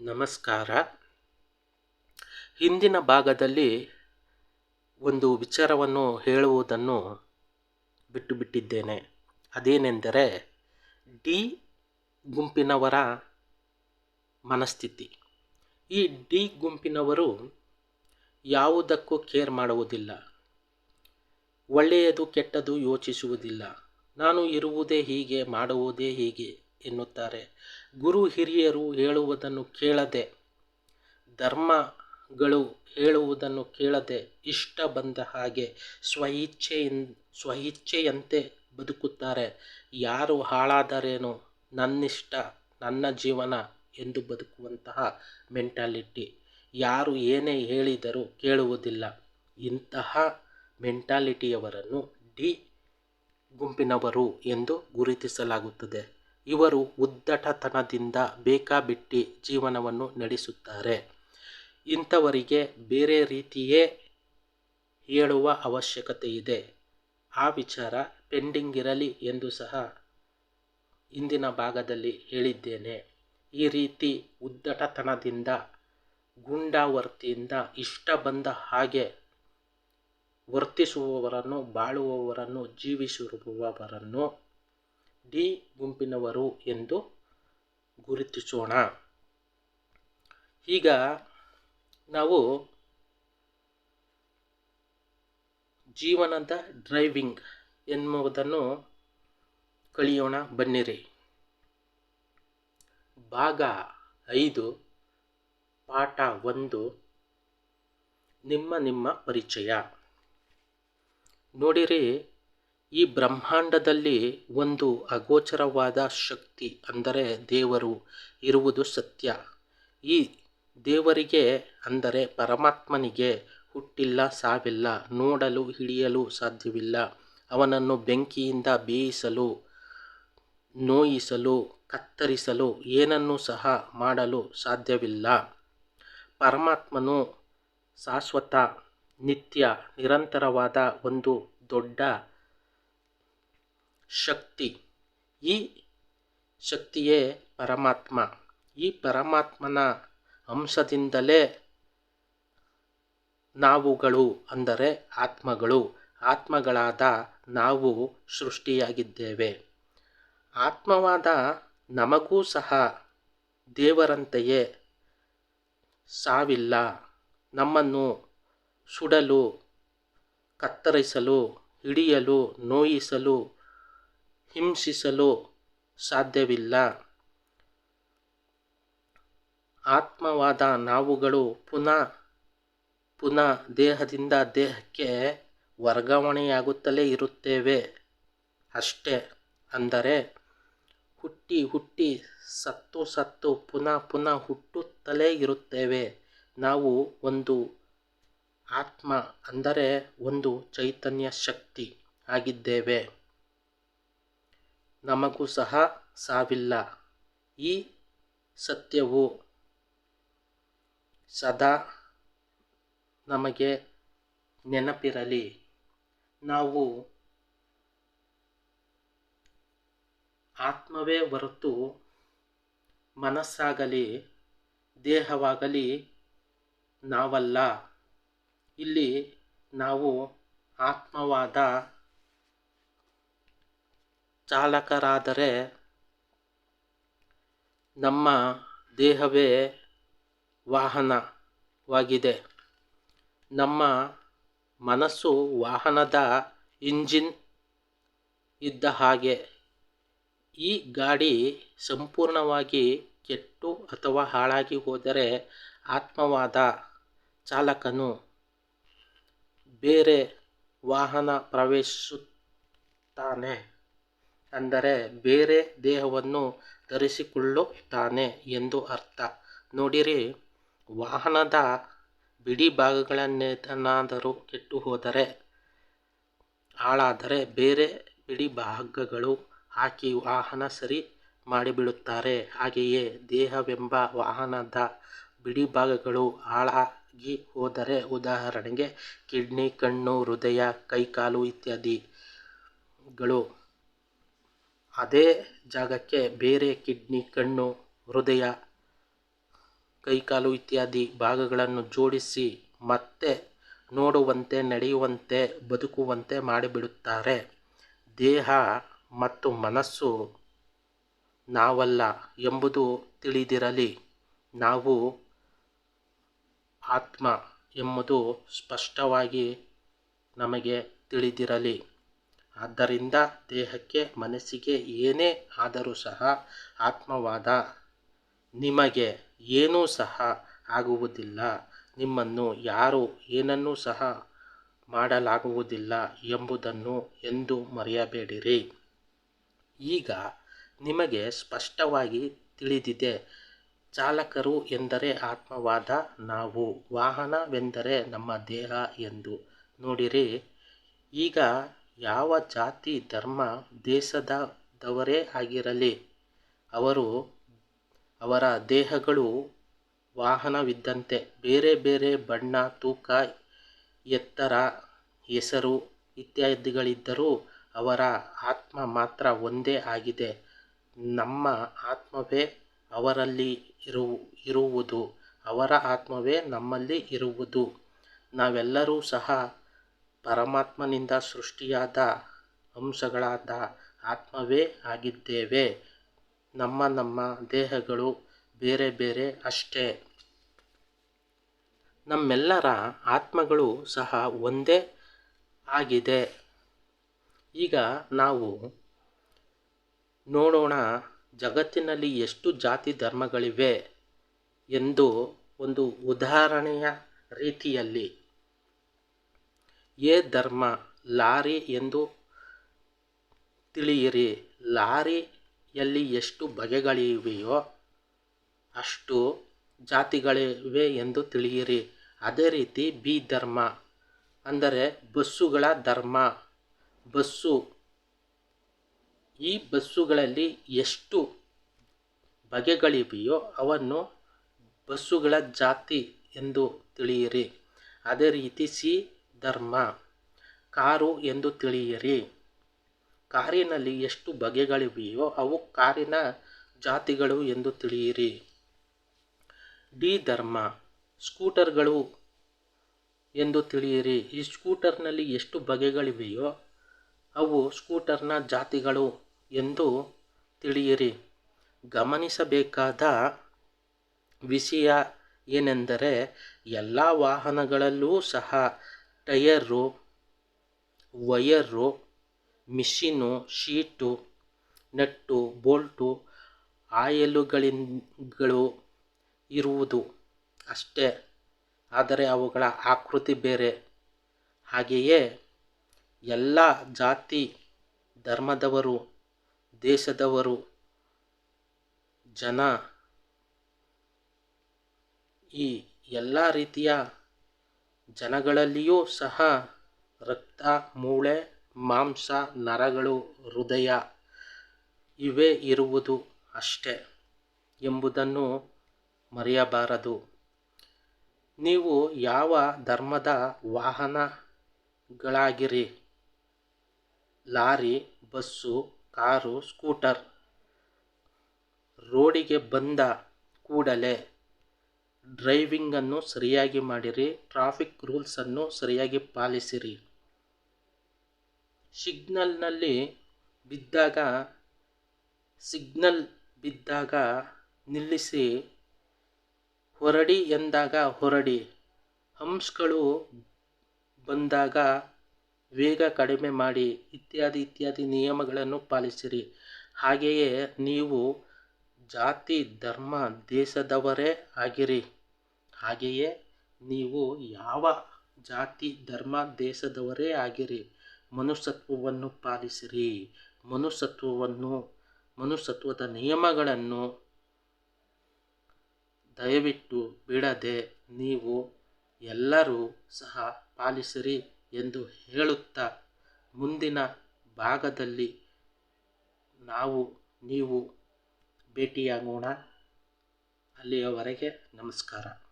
ನಮಸ್ಕಾರ. ಹಿಂದಿನ ಭಾಗದಲ್ಲಿ ಒಂದು ವಿಚಾರವನ್ನು ಹೇಳುವುದನ್ನು ಬಿಟ್ಟು ಬಿಟ್ಟಿದ್ದೇನೆ ಅದೇನೆಂದರೆ, ಡಿ ಗುಂಪಿನವರ ಮನಸ್ಥಿತಿ. ಈ ಡಿ ಗುಂಪಿನವರು ಯಾವುದಕ್ಕೂ ಕೇರ್ ಮಾಡುವುದಿಲ್ಲ. ಒಳ್ಳೆಯದು ಕೆಟ್ಟದು ಯೋಚಿಸುವುದಿಲ್ಲ. ನಾನು ಇರುವುದೇ ಹೀಗೆ, ಮಾಡುವುದೇ ಹೀಗೆ ಎನ್ನುತ್ತಾರೆ. ಗುರು ಹಿರಿಯರು ಹೇಳುವುದನ್ನು ಕೇಳದೆ, ಧರ್ಮಗಳು ಹೇಳುವುದನ್ನು ಕೇಳದೆ ಇಷ್ಟ ಬಂದ ಹಾಗೆ ಸ್ವಇಚ್ಛೆಯಿನ್ ಸ್ವಇಚ್ಛೆಯಂತೆ ಬದುಕುತ್ತಾರೆ. ಯಾರು ಹಾಳಾದರೇನು ನನ್ನಿಷ್ಟ, ನನ್ನ ಜೀವನ ಎಂದು ಬದುಕುವಂತಹ ಮೆಂಟಾಲಿಟಿ. ಯಾರು ಏನೇ ಹೇಳಿದರೂ ಕೇಳುವುದಿಲ್ಲ. ಇಂತಹ ಮೆಂಟಾಲಿಟಿಯವರನ್ನು ಡಿ ಗುಂಪಿನವರು ಎಂದು ಗುರುತಿಸಲಾಗುತ್ತದೆ. ಇವರು ಉದ್ದಟತನದಿಂದ ಬೇಕಾಬಿಟ್ಟಿ ಜೀವನವನ್ನು ನಡೆಸುತ್ತಾರೆ. ಇಂಥವರಿಗೆ ಬೇರೆ ರೀತಿಯೇ ಹೇಳುವ ಅವಶ್ಯಕತೆ ಇದೆ. ಆ ವಿಚಾರ ಪೆಂಡಿಂಗ್ ಇರಲಿ ಎಂದು ಸಹ ಇಂದಿನ ಭಾಗದಲ್ಲಿ ಹೇಳಿದ್ದೇನೆ. ಈ ರೀತಿ ಉದ್ದಟತನದಿಂದ, ಗುಂಡಾವರ್ತಿಯಿಂದ ಇಷ್ಟ ಬಂದ ಹಾಗೆ ವರ್ತಿಸುವವರನ್ನು, ಬಾಳುವವರನ್ನು, ಜೀವಿಸಿರುವವರನ್ನು ಡಿ ಗುಂಪಿನವರು ಎಂದು ಗುರುತಿಸೋಣ. ಈಗ ನಾವು ಜೀವನದ ಡ್ರೈವಿಂಗ್ ಎನ್ನುವುದನ್ನು ಕಲಿಯೋಣ. ಬನ್ನಿರಿ. ಭಾಗ ಐದು, ಪಾಠ ಒಂದು, ನಿಮ್ಮ ನಿಮ್ಮ ಪರಿಚಯ. ನೋಡಿರಿ ಈ ಬ್ರಹ್ಮಾಂಡದಲ್ಲಿ ಒಂದು ಅಗೋಚರವಾದ ಶಕ್ತಿ ಅಂದರೆ ದೇವರು ಇರುವುದು ಸತ್ಯ. ಈ ದೇವರಿಗೆ ಅಂದರೆ ಪರಮಾತ್ಮನಿಗೆ ಹುಟ್ಟಿಲ್ಲ, ಸಾವಿಲ್ಲ, ನೋಡಲು, ಹಿಡಿಯಲು ಸಾಧ್ಯವಿಲ್ಲ. ಅವನನ್ನು ಬೆಂಕಿಯಿಂದ ಬೇಯಿಸಲು, ನೋಯಿಸಲು, ಕತ್ತರಿಸಲು ಏನನ್ನೂ ಸಹ ಮಾಡಲು ಸಾಧ್ಯವಿಲ್ಲ. ಪರಮಾತ್ಮನು ಶಾಶ್ವತ, ನಿತ್ಯ, ನಿರಂತರವಾದ ಒಂದು ದೊಡ್ಡ ಶಕ್ತಿ. ಈ ಶಕ್ತಿಯೇ ಪರಮಾತ್ಮ. ಈ ಪರಮಾತ್ಮನ ಅಂಶದಿಂದಲೇ ನಾವುಗಳು ಅಂದರೆ ಆತ್ಮಗಳು, ಆತ್ಮಗಳಾದ ನಾವು ಸೃಷ್ಟಿಯಾಗಿದ್ದೇವೆ. ಆತ್ಮವಾದ ನಮಗೂ ಸಹ ದೇವರಂತೆಯೇ ಸಾವಿಲ್ಲ. ನಮ್ಮನ್ನು ಸುಡಲು, ಕತ್ತರಿಸಲು, ಹಿಡಿಯಲು, ನೋಯಿಸಲು ಹಿಂಸಿಸಲು ಸಾಧ್ಯವಿಲ್ಲ. ಆತ್ಮವಾದ ನಾವುಗಳು ಪುನಃ ಪುನಃ ದೇಹದಿಂದ ದೇಹಕ್ಕೆ ವರ್ಗಾವಣೆಯಾಗುತ್ತಲೇ ಇರುತ್ತೇವೆ. ಅಷ್ಟೇ ಅಂದರೆ ಹುಟ್ಟಿ ಹುಟ್ಟಿ ಸತ್ತು ಸತ್ತು ಪುನಃ ಪುನಃ ಹುಟ್ಟುತ್ತಲೇ ಇರುತ್ತೇವೆ. ನಾವು ಒಂದು ಆತ್ಮ ಅಂದರೆ ಒಂದು ಚೈತನ್ಯ ಶಕ್ತಿ ಆಗಿದ್ದೇವೆ. ನಮಗೂ ಸಹ ಸಾವಿಲ್ಲ. ಈ ಸತ್ಯವು ಸದಾ ನಮಗೆ ನೆನಪಿರಲಿ. ನಾವು ಆತ್ಮವೇ ಹೊರತು ಮನಸ್ಸಾಗಲಿ, ದೇಹವಾಗಲಿ ನಾವಲ್ಲ. ಇಲ್ಲಿ ನಾವು ಆತ್ಮವಾದ ಚಾಲಕರಾದರೆ ನಮ್ಮ ದೇಹವೇ ವಾಹನವಾಗಿದೆ. ನಮ್ಮ ಮನಸ್ಸು ವಾಹನದ ಇಂಜಿನ್ ಇದ್ದ ಹಾಗೆ. ಈ ಗಾಡಿ ಸಂಪೂರ್ಣವಾಗಿ ಕೆಟ್ಟು ಅಥವಾ ಹಾಳಾಗಿ ಹೋದರೆ ಆತ್ಮವಾದ ಚಾಲಕನು ಬೇರೆ ವಾಹನ ಪ್ರವೇಶಿಸುತ್ತಾನೆ. ಅಂದರೆ ಬೇರೆ ದೇಹವನ್ನು ಧರಿಸಿಕೊಳ್ಳುತ್ತಾನೆ ಎಂದು ಅರ್ಥ. ನೋಡಿರಿ, ವಾಹನದ ಬಿಡಿ ಭಾಗಗಳನ್ನೇತನಾದರೂ ಕೆಟ್ಟು ಹೋದರೆ ಹಾಳಾದರೆ ಬೇರೆ ಬಿಡಿ ಭಾಗಗಳು ಹಾಕಿ ವಾಹನ ಸರಿ ಮಾಡಿಬಿಡುತ್ತಾರೆ. ಹಾಗೆಯೇ ದೇಹವೆಂಬ ವಾಹನದ ಬಿಡಿ ಭಾಗಗಳು ಹಾಳಾಗಿ ಹೋದರೆ, ಉದಾಹರಣೆಗೆ ಕಿಡ್ನಿ, ಕಣ್ಣು, ಹೃದಯ, ಕೈಕಾಲು ಇತ್ಯಾದಿಗಳು ಅದೇ ಜಾಗಕ್ಕೆ ಬೇರೆ ಕಿಡ್ನಿ, ಕಣ್ಣು, ಹೃದಯ, ಕೈಕಾಲು ಇತ್ಯಾದಿ ಭಾಗಗಳನ್ನು ಜೋಡಿಸಿ ಮತ್ತೆ ನೋಡುವಂತೆ, ನಡೆಯುವಂತೆ, ಬದುಕುವಂತೆ ಮಾಡಿಬಿಡುತ್ತಾರೆ. ದೇಹ ಮತ್ತು ಮನಸ್ಸು ನಾವಲ್ಲ ಎಂಬುದು ತಿಳಿದಿರಲಿ. ನಾವು ಆತ್ಮ ಎಂಬುದು ಸ್ಪಷ್ಟವಾಗಿ ನಮಗೆ ತಿಳಿದಿರಲಿ. ಆದ್ದರಿಂದ ದೇಹಕ್ಕೆ ಮನಸ್ಸಿಗೆ ಏನೇ ಆದರೂ ಸಹ ಆತ್ಮವಾದ ನಿಮಗೆ ಏನೂ ಸಹ ಆಗುವುದಿಲ್ಲ. ನಿಮ್ಮನ್ನು ಯಾರು ಏನನ್ನೂ ಸಹ ಮಾಡಲಾಗುವುದಿಲ್ಲ ಎಂಬುದನ್ನು ಎಂದು ಮರೆಯಬೇಡಿರಿ. ಈಗ ನಿಮಗೆ ಸ್ಪಷ್ಟವಾಗಿ ತಿಳಿದಿದೆ, ಚಾಲಕರು ಎಂದರೆ ಆತ್ಮವಾದ ನಾವು, ವಾಹನವೆಂದರೆ ನಮ್ಮ ದೇಹ ಎಂದು. ನೋಡಿರಿ, ಈಗ ಯಾವ ಜಾತಿ, ಧರ್ಮ, ದೇಶದವರೇ ಆಗಿರಲಿ, ಅವರು ಅವರ ದೇಹಗಳು ವಾಹನವಿದ್ದಂತೆ ಬೇರೆ ಬೇರೆ ಬಣ್ಣ, ತೂಕ, ಎತ್ತರ, ಹೆಸರು ಇತ್ಯಾದಿಗಳಿದ್ದರೂ ಅವರ ಆತ್ಮ ಮಾತ್ರ ಒಂದೇ ಆಗಿದೆ. ನಮ್ಮ ಆತ್ಮವೇ ಅವರಲ್ಲಿ ಇರು, ಇರುವುದು. ಅವರ ಆತ್ಮವೇ ನಮ್ಮಲ್ಲಿ ಇರುವುದು. ನಾವೆಲ್ಲರೂ ಸಹ ಪರಮಾತ್ಮನಿಂದ ಸೃಷ್ಟಿಯಾದ ಅಂಶಗಳಾದ ಆತ್ಮವೇ ಆಗಿದ್ದೇವೆ. ನಮ್ಮ ನಮ್ಮ ದೇಹಗಳು ಬೇರೆ ಬೇರೆ ಅಷ್ಟೇ. ನಮ್ಮೆಲ್ಲರ ಆತ್ಮಗಳು ಸಹ ಒಂದೇ ಆಗಿದೆ. ಈಗ ನಾವು ನೋಡೋಣ ಜಗತ್ತಿನಲ್ಲಿ ಎಷ್ಟು ಜಾತಿ ಧರ್ಮಗಳಿವೆ ಎಂದು ಒಂದು ಉದಾಹರಣೆಯ ರೀತಿಯಲ್ಲಿ. ಎ ಧರ್ಮ, ಲಾರಿ ಎಂದು ತಿಳಿಯಿರಿ. ಲಾರಿಯಲ್ಲಿ ಎಷ್ಟು ಬಗೆಗಳಿವೆಯೋ ಅಷ್ಟು ಜಾತಿಗಳಿವೆ ಎಂದು ತಿಳಿಯಿರಿ. ಅದೇ ರೀತಿ ಬಿ ಧರ್ಮ ಅಂದರೆ ಬಸ್ಸುಗಳ ಧರ್ಮ. ಬಸ್ಸು, ಈ ಬಸ್ಸುಗಳಲ್ಲಿ ಎಷ್ಟು ಬಗೆಗಳಿವೆಯೋ ಅವನ್ನು ಬಸ್ಸುಗಳ ಜಾತಿ ಎಂದು ತಿಳಿಯಿರಿ. ಅದೇ ರೀತಿ ಸಿ ಧರ್ಮ. ಕಾರು ಎಂದು ತಿಳಿಯಿರಿ. ಕಾರಿನಲ್ಲಿ ಎಷ್ಟು ಬಗೆಗಳಿವೆಯೋ ಅವು ಕಾರಿನ ಜಾತಿಗಳು ಎಂದು ತಿಳಿಯಿರಿ. ಡಿ ಧರ್ಮ. ಸ್ಕೂಟರ್ಗಳು ಎಂದು ತಿಳಿಯಿರಿ. ಈ ಸ್ಕೂಟರ್ನಲ್ಲಿ ಎಷ್ಟು ಬಗೆಗಳಿವೆಯೋ ಅವು ಸ್ಕೂಟರ್ನ ಜಾತಿಗಳು ಎಂದು ತಿಳಿಯಿರಿ. ಗಮನಿಸಬೇಕಾದ ವಿಷಯ ಏನೆಂದರೆ, ಎಲ್ಲ ವಾಹನಗಳಲ್ಲೂ ಸಹ tyre, wire, machine, sheet, nut, bolt, ಆಯಲುಗಳಿಗಳು ಇರುವುದು ಅಷ್ಟೇ. ಆದರೆ ಅವುಗಳ ಆಕೃತಿ ಬೇರೆ. ಹಾಗೆಯೇ ಎಲ್ಲ ಜಾತಿ, ಧರ್ಮದವರು, ದೇಶದವರು, ಜನ ಈ ಎಲ್ಲ ರೀತಿಯ ಜನಗಳಲ್ಲಿಯೂ ಸಹ ರಕ್ತ, ಮೂಳೆ, ಮಾಂಸ, ನರಗಳು, ಹೃದಯ ಇವೇ ಇರುವುದು ಅಷ್ಟೇ ಎಂಬುದನ್ನು ಮರೆಯಬಾರದು. ನೀವು ಯಾವ ಧರ್ಮದ ವಾಹನಗಳಾಗಿರಿ? ಲಾರಿ, ಬಸ್ಸು, ಕಾರು, ಸ್ಕೂಟರ್ ರೋಡಿಗೆ ಬಂದ ಕೂಡಲೇ ಡ್ರೈವಿಂಗನ್ನು ಸರಿಯಾಗಿ ಮಾಡಿರಿ, ಟ್ರಾಫಿಕ್ ರೂಲ್ಸನ್ನು ಸರಿಯಾಗಿ ಪಾಲಿಸಿರಿ. ಸಿಗ್ನಲ್ನಲ್ಲಿ ಬಿದ್ದಾಗ, ಸಿಗ್ನಲ್ ಬಿದ್ದಾಗ ನಿಲ್ಲಿಸಿ, ಹೊರಡಿ ಎಂದಾಗ ಹೊರಡಿ. ಹಂಪ್ಸ್ಗಳು ಬಂದಾಗ ವೇಗ ಕಡಿಮೆ ಮಾಡಿ, ಇತ್ಯಾದಿ ಇತ್ಯಾದಿ ನಿಯಮಗಳನ್ನು ಪಾಲಿಸಿರಿ. ಹಾಗೆಯೇ ನೀವು ಜಾತಿ, ಧರ್ಮ, ದೇಶದವರೇ ಆಗಿರಿ. ಹಾಗೆಯೇ ನೀವು ಯಾವ ಜಾತಿ, ಧರ್ಮ, ದೇಶದವರೇ ಆಗಿರಿ, ಮನುಷ್ಯತ್ವವನ್ನು ಪಾಲಿಸಿರಿ. ಮನುಷ್ಯತ್ವವನ್ನು, ಮನುಷ್ಯತ್ವದ ನಿಯಮಗಳನ್ನು ದಯವಿಟ್ಟು ಬಿಡದೆ ನೀವು ಎಲ್ಲರೂ ಸಹ ಪಾಲಿಸಿರಿ ಎಂದು ಹೇಳುತ್ತಾ ಮುಂದಿನ ಭಾಗದಲ್ಲಿ ನಾವು, ನೀವು ಭೇಟಿಯಾಗೋಣ. ಅಲ್ಲಿಯವರೆಗೆ ನಮಸ್ಕಾರ.